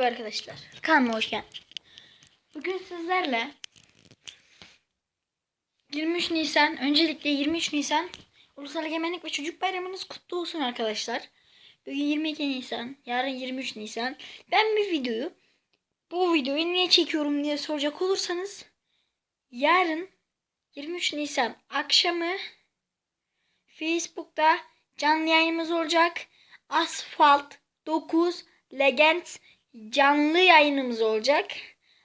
Merhaba arkadaşlar. Kanalıma hoş geldiniz. Bugün sizlerle 23 Nisan, öncelikle 23 Nisan Ulusal Egemenlik ve Çocuk Bayramınız kutlu olsun arkadaşlar. Bugün 22 Nisan, yarın 23 Nisan. Ben bir videoyu, bu videoyu niye çekiyorum diye soracak olursanız, yarın 23 Nisan akşamı Facebook'ta canlı yayınımız olacak. Asfalt 9 Legends canlı yayınımız olacak.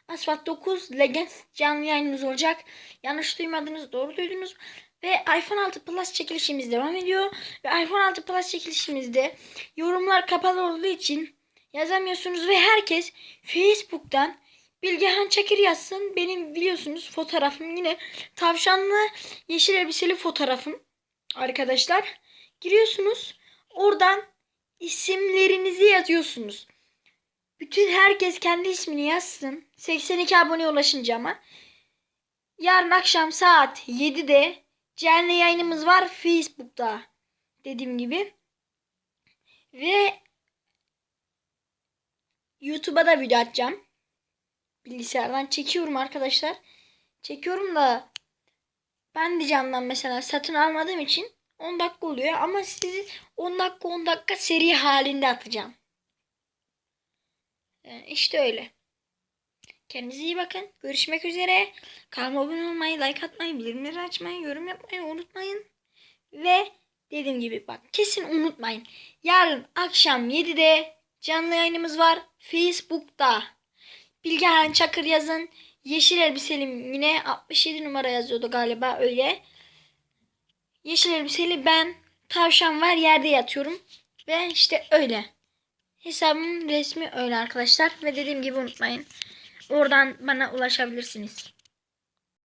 Asfalt 9 Legends canlı yayınımız olacak. Yanlış duymadınız, doğru duydunuz. Ve iPhone 6 Plus çekilişimiz devam ediyor. Ve iPhone 6 Plus çekilişimizde yorumlar kapalı olduğu için yazamıyorsunuz ve herkes Facebook'tan Bilgehan Çakır yazsın. Benim biliyorsunuz fotoğrafım yine tavşanlı yeşil elbiseli fotoğrafım arkadaşlar. Giriyorsunuz. Oradan isimlerinizi yazıyorsunuz. Bütün herkes kendi ismini yazsın. 82 abone ulaşınca ama. Yarın akşam saat 7'de canlı yayınımız var Facebook'ta. Dediğim gibi. Ve YouTube'a da video atacağım. Bilgisayardan çekiyorum arkadaşlar. Çekiyorum da ben de candan mesela satın almadığım için 10 dakika oluyor ama sizi 10 dakika 10 dakika seri halinde atacağım. Ee, İşte öyle. Kendinize iyi bakın. Görüşmek üzere. Kanalıma abone olmayı, like atmayı, bildirimleri açmayı, yorum yapmayı unutmayın. Ve dediğim gibi bak kesin unutmayın. Yarın akşam 7'de canlı yayınımız var. Facebook'ta. Bilgehan Çakır yazın. Yeşil elbiselim yine 67 numara yazıyordu galiba öyle. Yeşil elbiseli ben tavşan var yerde yatıyorum. Ve işte öyle. Hesabımın resmi öyle arkadaşlar. Ve dediğim gibi unutmayın. Oradan bana ulaşabilirsiniz.